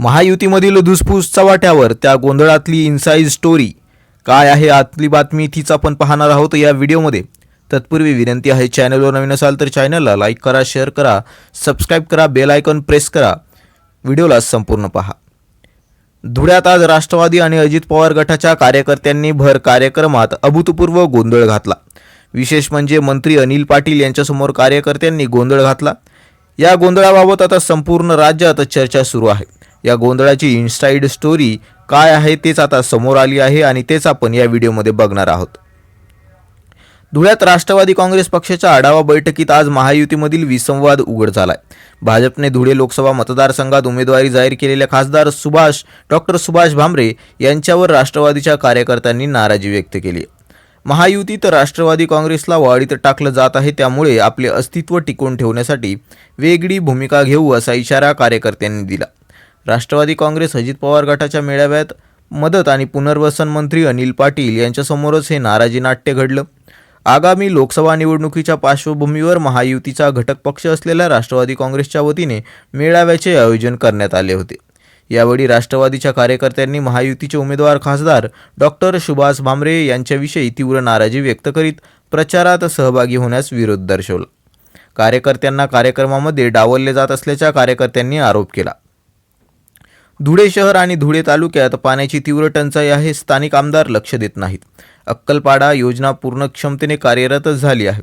महायुतीमधील धुसफूस चव्हाट्यावर त्या गोंधळातली इन्साईड स्टोरी काय आहे आतली बातमी तीच आपण पाहणार आहोत या व्हिडिओमध्ये. तत्पूर्वी विनंती आहे चॅनलवर नवीन असाल तर चॅनलला लाईक करा शेअर करा सबस्क्राईब करा बेल आयकॉन प्रेस करा. व्हिडिओला संपूर्ण पहा. धुळ्यात आज राष्ट्रवादी आणि अजित पवार गटाच्या कार्यकर्त्यांनी भर कार्यक्रमात अभूतपूर्व गोंधळ घातला. विशेष म्हणजे मंत्री अनिल पाटील यांच्यासमोर कार्यकर्त्यांनी गोंधळ घातला. या गोंधळाबाबत आता संपूर्ण राज्यात चर्चा सुरू आहे. या गोंधळाची इन्साईड स्टोरी काय आहे तेच आता समोर आली आहे आणि तेच आपण या व्हिडिओमध्ये बघणार आहोत. धुळ्यात राष्ट्रवादी काँग्रेस पक्षाच्या आढावा बैठकीत आज महायुतीमधील विसंवाद उघड झालाय. भाजपने धुळे लोकसभा मतदारसंघात उमेदवारी जाहीर केलेल्या खासदार सुभाष डॉक्टर सुभाष भामरे यांच्यावर राष्ट्रवादीच्या कार्यकर्त्यांनी नाराजी व्यक्त केली. महायुतीत राष्ट्रवादी काँग्रेसला वाढीत टाकलं जात आहे त्यामुळे आपले अस्तित्व टिकवून ठेवण्यासाठी वेगळी भूमिका घेऊ असा इशारा कार्यकर्त्यांनी दिला. राष्ट्रवादी काँग्रेस अजित पवार गटाच्या मेळाव्यात मदत आणि पुनर्वसन मंत्री अनिल पाटील यांच्यासमोरच हे नाराजी नाट्य घडलं. आगामी लोकसभा निवडणुकीच्या पार्श्वभूमीवर महायुतीचा घटक पक्ष असलेल्या राष्ट्रवादी काँग्रेसच्या वतीने मेळाव्याचे आयोजन करण्यात आले होते. यावेळी राष्ट्रवादीच्या कार्यकर्त्यांनी महायुतीचे उमेदवार खासदार डॉक्टर सुभाष भामरे यांच्याविषयी तीव्र नाराजी व्यक्त करीत प्रचारात सहभागी होण्यास विरोध दर्शवला. कार्यकर्त्यांना कार्यक्रमामध्ये डावलले जात असल्याचा कार्यकर्त्यांनी आरोप केला. धुळे शहर आणि धुळे तालुक्यात पाण्याची तीव्र टंचाई आहे स्थानिक आमदार लक्ष देत नाहीत. अक्कलपाडा योजना पूर्ण क्षमतेने कार्यरतच झाली आहे.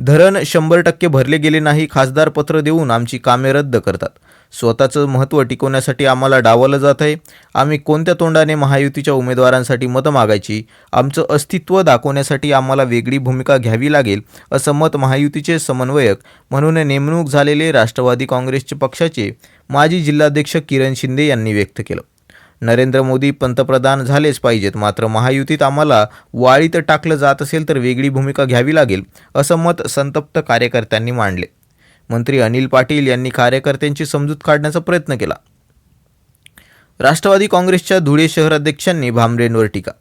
धरण शंभर टक्के भरले गेले नाही खासदार पत्र देऊन आमची कामे रद्द करतात. स्वतःचं महत्त्व टिकवण्यासाठी आम्हाला डावलं जात आहे. आम्ही कोणत्या तोंडाने महायुतीच्या उमेदवारांसाठी मतं मागायची? आमचं अस्तित्व दाखवण्यासाठी आम्हाला वेगळी भूमिका घ्यावी लागेल असं मत महायुतीचे समन्वयक म्हणून नेमणूक झालेले राष्ट्रवादी काँग्रेसचे पक्षाचे माजी जिल्हाध्यक्ष किरण शिंदे यांनी व्यक्त केलं. नरेंद्र मोदी पंतप्रधान झालेच पाहिजेत मात्र महायुतीत आम्हाला वाळीत टाकलं जात असेल तर वेगळी भूमिका घ्यावी लागेल असं मत संतप्त कार्यकर्त्यांनी मांडले. मंत्री अनिल पाटील यांनी कार्यकर्त्यांची समजूत काढण्याचा प्रयत्न केला. राष्ट्रवादी काँग्रेसच्या धुळे शहराध्यक्षांनी भामरेंवर टीका.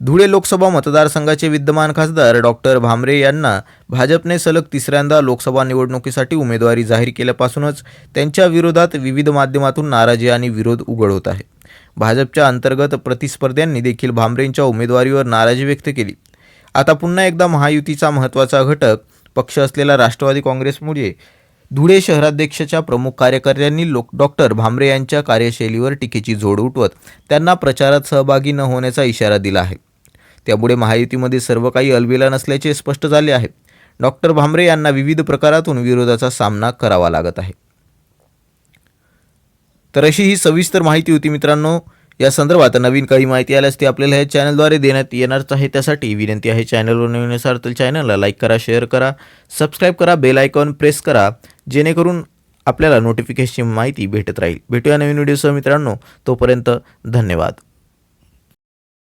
धुळे लोकसभा मतदारसंघाचे विद्यमान खासदार डॉक्टर भामरे यांना भाजपने सलग तिसऱ्यांदा लोकसभा निवडणुकीसाठी उमेदवारी जाहीर केल्यापासूनच त्यांच्या विरोधात विविध माध्यमातून नाराजी आणि विरोध उघड होत आहे. भाजपच्या अंतर्गत प्रतिस्पर्ध्यांनी देखील भामरेंच्या उमेदवारीवर नाराजी व्यक्त केली. आता पुन्हा एकदा महायुतीचा महत्त्वाचा घटक पक्ष असलेला राष्ट्रवादी काँग्रेसमुळे धुळे शहराध्यक्षाच्या प्रमुख कार्यकर्त्यांनी लोक डॉक्टर भामरे यांच्या कार्यशैलीवर टीकेची झोड उठवत त्यांना प्रचारात सहभागी न होण्याचा इशारा दिला आहे. त्यामुळे महायुतीमध्ये सर्व काही अलबेला नसल्याचे स्पष्ट झाले आहे. डॉक्टर भामरे यांना विविध प्रकारातून विरोधाचा सामना करावा लागत आहे. तर अशी ही सविस्तर माहिती होती मित्रांनो. या संदर्भात नवीन काही माहिती आल्यास ती आपल्याला या चॅनलद्वारे देण्यात येणारच आहे. त्यासाठी विनंती आहे चॅनलवर नवीन असाल तर चॅनलला लाईक करा शेअर करा सबस्क्राईब करा बेल आयकॉन प्रेस करा जेणेकरून आपल्याला नोटिफिकेशनची माहिती भेटत राहील. भेटूया नवीन व्हिडिओसह मित्रांनो. तोपर्यंत धन्यवाद.